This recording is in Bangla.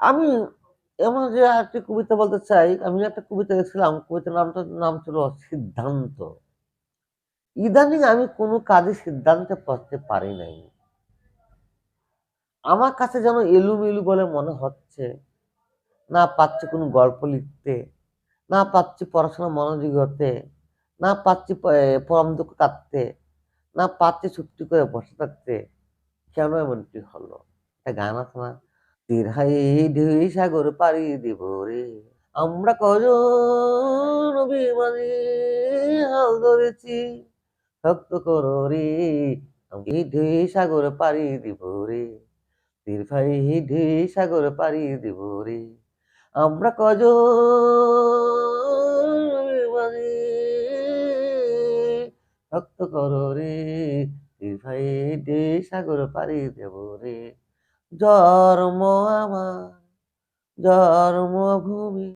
আমি এমন যে একটি কবিতা বলতে চাই, আমি একটা কবিতা লিখছিলাম, কবিতার নামটার নাম ছিল 'সিদ্ধান্ত'। ইদানিং আমি কোনো কাজে সিদ্ধান্তে পড়তে পারি নাই। আমার কাছে যেন এলোমেলো বলে মনে হচ্ছে। না পারছি কোনো গল্প লিখতে, না পারছি পড়াশোনায় মনোযোগী হতে, না পারছি প এ পরম দুঃখ কাঁদতে, না পারছি চুপটি করে বসে থাকতে। কেন এমনটি হলো? একটা গান আছে না? তীর সাগর পাড়ি দিব রে, আমরা কজন অভিমানী হাল ধরেছি, শক্ত করো রে, ঢেউ সাগর পাড়ি দিব রে, তীর ভাই সাগর পাড়ি দিব রে, আমরা কজন অভিমানী শক্ত করো রে, তীর ভাই সাগর পাড়ি দেব রে। জন্ম আমার জন্মভূমি